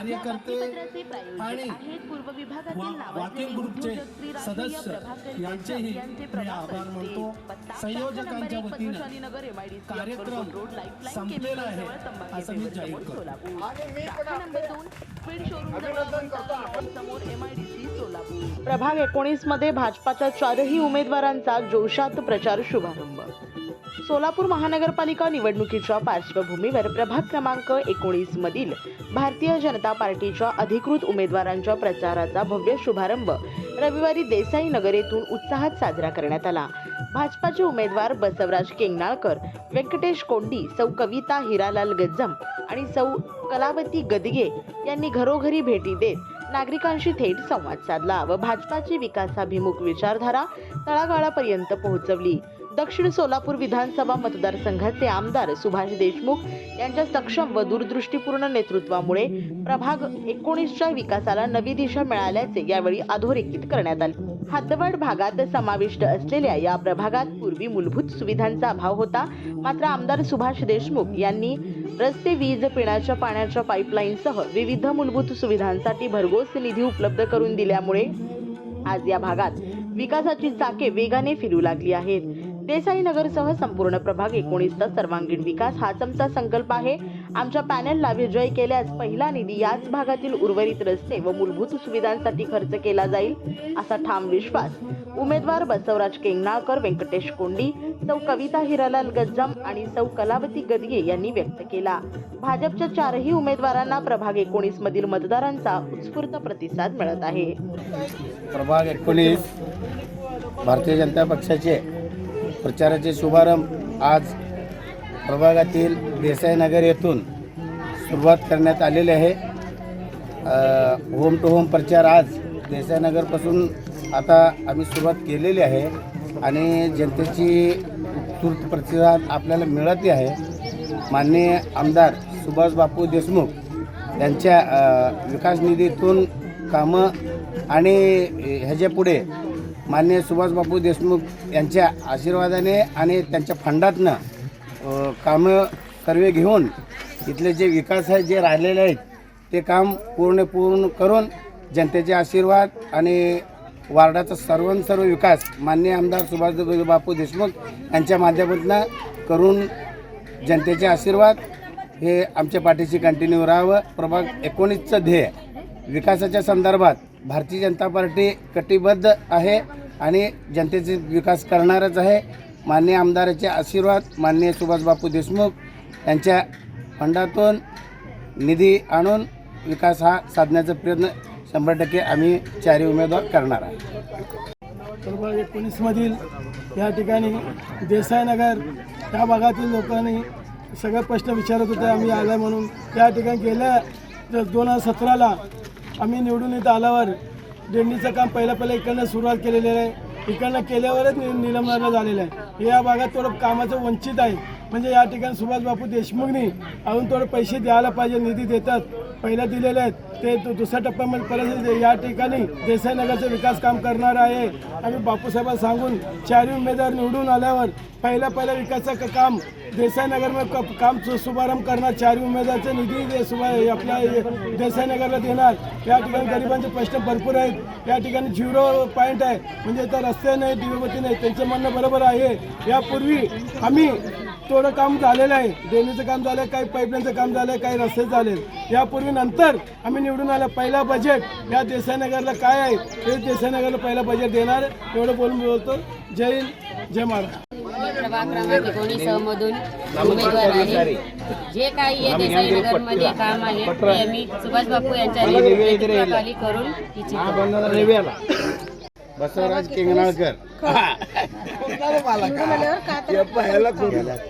कार्यकर्ते आणि पूर्व विभागातील वाकिंग ग्रुपचे सदस्य यांचेही यांचे मी आभार. मानतो संयोजकांच्या वतीनं कार्यक्रम संपलेला आहे, असं मी जाहीर करतो. प्रभाग एकोणीसमध्ये भाजपाच्या चारही उमेदवारांचा जोशात प्रचार शुभारंभ सोलापूर महानगरपालिका निवडणुकीच्या पार्श्वभूमीवर प्रभाग क्रमांक एकोणीस मधील भारतीय जनता पार्टीच्या अधिकृत उमेदवारांच्या प्रचाराचा भव्य शुभारंभ रविवारी देसाई नगर येथून उत्साहात साजरा करण्यात आला. भाजपाचे उमेदवार बसवराज केंगनाळकर व्यंकटेश कोंडी सौ कविता हिरालाल गज्जम आणि सौ कलावती गदगे यांनी घरोघरी भेटी देत नागरिकांशी थेट संवाद साधला व भाजपाची विकासाभिमुख विचारधारा तळागाळापर्यंत पोहोचवली. दक्षिण सोलापूर विधानसभा मतदारसंघाचे आमदार सुभाष देशमुख यांच्या सक्षम व दूरदृष्टीपूर्ण नेतृत्वामुळे प्रभाग एकोणीसच्या विकासाला नवी दिशा मिळाल्याचे यावेळी अधोरेखित करण्यात आले. हातवड भागात समाविष्ट असलेल्या या प्रभागात पूर्वी मूलभूत सुविधांचा अभाव होता. मात्र आमदार सुभाष देशमुख यांनी रस्ते वीज पिण्याच्या पाण्याच्या पाईपलाईनसह विविध मूलभूत सुविधांसाठी भरघोस निधी उपलब्ध करून दिल्यामुळे आज या भागात विकासाची चाके वेगाने फिरू लागली आहेत. देसाई नगरसह संपूर्ण प्रभाग एकोणीसचा सर्वांगीण विकास हाच आमचा संकल्प आहे. आमच्या पॅनलला विजय केल्यास पहिला निधी याच भागातील उर्वरित रस्ते व मूलभूत सुविधांसाठी खर्च केला जाईल असा ठाम विश्वास उमेदवार बसवराज केंगनाळकर व्यंकटेश कोंडी सौ कविता हिरालाल गज्जम आणि सौ कलावती गदगे यांनी व्यक्त केला. भाजपच्या चारही उमेदवारांना प्रभाग एकोणीस मधील मतदारांचा उत्स्फूर्त प्रतिसाद मिळत आहे. प्रभाग एकोणीस भारतीय जनता पक्षाचे प्रचाराचे शुभारंभ आज प्रभागातील देसाईनगर येथून सुरुवात करण्यात आलेली आहे. होम टू होम प्रचार आज देसाईनगरपासून आता आम्ही सुरुवात केलेली आहे आणि जनतेची उत्स्फूर्त प्रतिसाद आपल्याला मिळते आहे. माननीय आमदार सुभाष बापू देशमुख यांच्या विकास निधीतून कामं आणि ह्याच्या पुढे माननीय सुभाषबाबू देशमुख यांच्या आशीर्वादाने आणि त्यांच्या फंडातनं कामं सर्वे घेऊन इथले जे विकास आहे जे राहिलेले आहेत ते काम पूर्ण पूर्ण करून जनतेचे आशीर्वाद आणि वार्डाचा सर्व सर्व विकास माननीय आमदार सुभाष बापू देशमुख यांच्या माध्यमातून करून जनतेचे आशीर्वाद हे आमच्या पाठीशी कंटिन्यू राहावं. प्रभाग एकोणीसचं ध्येय. विकासाच्या संदर्भात भारतीय जनता पार्टी कटिबद्ध आहे. आणि जनतेचे विकास करणारच आहे. माननीय आमदाराचे आशीर्वाद माननीय सुभाषबापू देशमुख यांच्या फंडातून निधी आणून विकास हा साधण्याचा प्रयत्न शंभर टक्के आम्ही चारही उमेदवार करणार आहे प्रभाग एकोणीसमधील या ठिकाणी देसाईनगर त्या भागातील लोकांनी सगळं प्रश्न विचारत होते आम्ही आलं म्हणून. त्या ठिकाणी गेल्या दोन हजार सतराला आम्ही निवडून येत आल्यावर देणणीचं काम पहिलं पहिल्या इकडनं सुरुवात केलेली आहे. इकडनं केल्यावरच नि निलंबनाला झालेलं आहे. या भागात थोडं कामाचं वंचित आहे. म्हणजे या ठिकाणी सुभाष बापू देशमुखनी अजून थोडे पैसे द्यायला पाहिजे निधी देतात. पहिल्या दिलेले आहेत. ते दुसऱ्या टप्प्यामध्ये परत या ठिकाणी देसाईनगरचं विकास काम करणार आहे. आम्ही बापूसाहेबांना सांगून चारही उमेदवार निवडून आल्यावर पहिल्या पहिल्या विकासाचं काम देसाईनगरमध्ये क- काम सु- शुभारंभ करणार. चारही उमेदवारचे निधी शुभा सुभा आपल्या देसाईनगरला देणार. या ठिकाणी गरिबांचे प्रश्न भरपूर आहेत. या ठिकाणी झिरो पॉईंट आहे. म्हणजे इथं रस्ते नाही दिवेबत्ती नाही त्यांचं म्हणणं बरोबर आहे. यापूर्वी आम्ही थोडं काम झालेलं आहे. देणीचं काम झालं काही पाईपलाईनचं काम झालं काही रस्ते झाले यापूर्वी नंतर आम्ही निवडून आलं पहिला बजेट या देसाईनगरला काय आहे? ते देसाईनगरला पहिला बजेट देणार एवढं बोलून बोलतो. जय हिंद जय महाराष्ट्र. मी प्रभाग क्रमांक एकोणीस मधून उमेदवार आहे. जे काही देसाईनगरमध्ये काम आहे ते आम्ही सुभाष बापू यांच्या नेतृत्वाखाली करून इच्छितो बसवराज केंगनाळकर श्री